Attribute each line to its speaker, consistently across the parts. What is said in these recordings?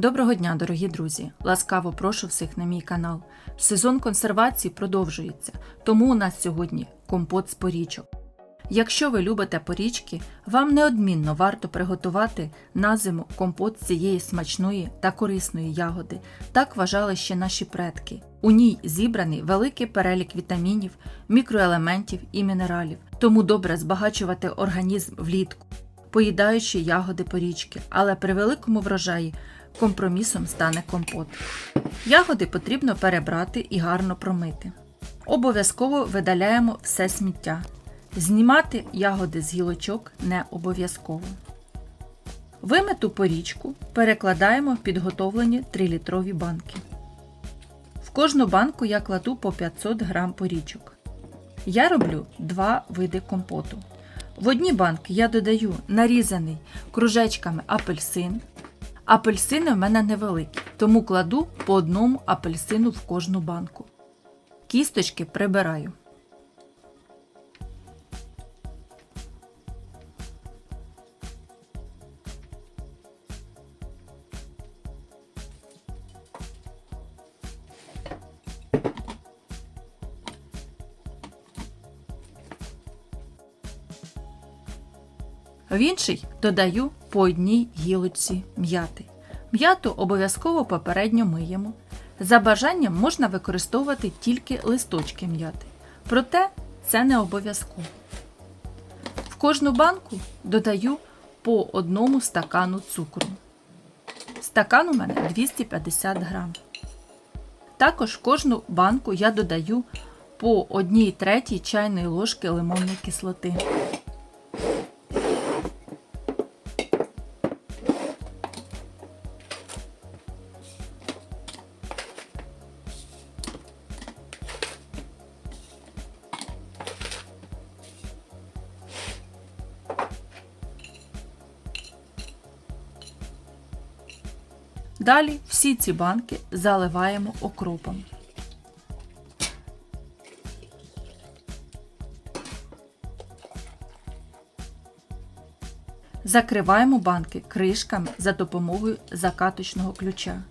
Speaker 1: Доброго дня, дорогі друзі! Ласкаво прошу всіх на мій канал. Сезон консервації продовжується, тому у нас сьогодні компот з порічок. Якщо ви любите порічки, вам неодмінно варто приготувати на зиму компот з цієї смачної та корисної ягоди. Так вважали ще наші предки. У ній зібраний великий перелік вітамінів, мікроелементів і мінералів, тому добре збагачувати організм влітку, поїдаючи ягоди порічки, але при великому врожаї компромісом стане компот. Ягоди потрібно перебрати і гарно промити. Обов'язково видаляємо все сміття. Знімати ягоди з гілочок не обов'язково. Вимиту порічку перекладаємо в підготовлені 3-літрові банки. В кожну банку я кладу по 500 г порічок. Я роблю два види компоту. В одні банки я додаю нарізаний кружечками апельсин. Апельсини в мене невеликі, тому кладу по одному апельсину в кожну банку. Кісточки прибираю. В інший додаю по одній гілочці м'яти. М'яту обов'язково попередньо миємо. За бажанням можна використовувати тільки листочки м'яти, проте це не обов'язково. В кожну банку додаю по одному стакану цукру. Стакан у мене 250 грам. Також в кожну банку я додаю по 1 третій чайної ложки лимонної кислоти. Далі всі ці банки заливаємо окропом. Закриваємо банки кришками за допомогою закаточного ключа.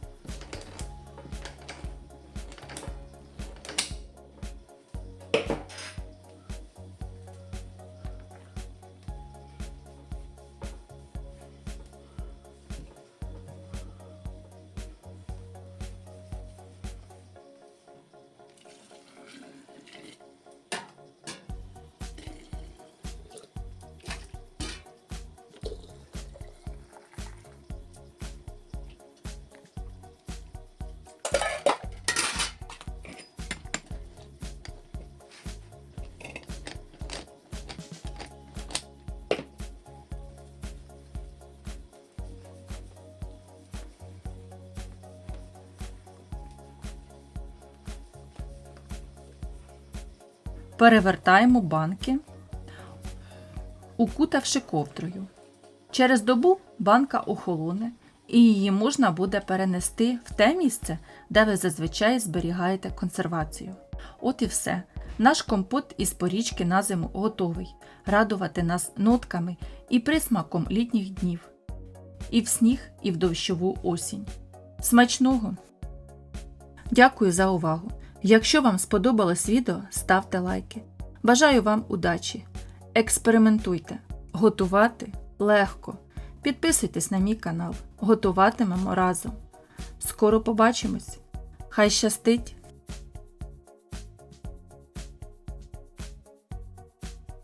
Speaker 1: Перевертаємо банки, укутавши ковдрою. Через добу банка охолоне і її можна буде перенести в те місце, де ви зазвичай зберігаєте консервацію. От і все. Наш компот із порічки на зиму готовий радувати нас нотками і присмаком літніх днів. І в сніг, і в дощову осінь. Смачного! Дякую за увагу! Якщо вам сподобалось відео, ставте лайки. Бажаю вам удачі! Експериментуйте! Готувати легко! Підписуйтесь на мій канал. Готуватимемо разом. Скоро побачимось! Хай щастить!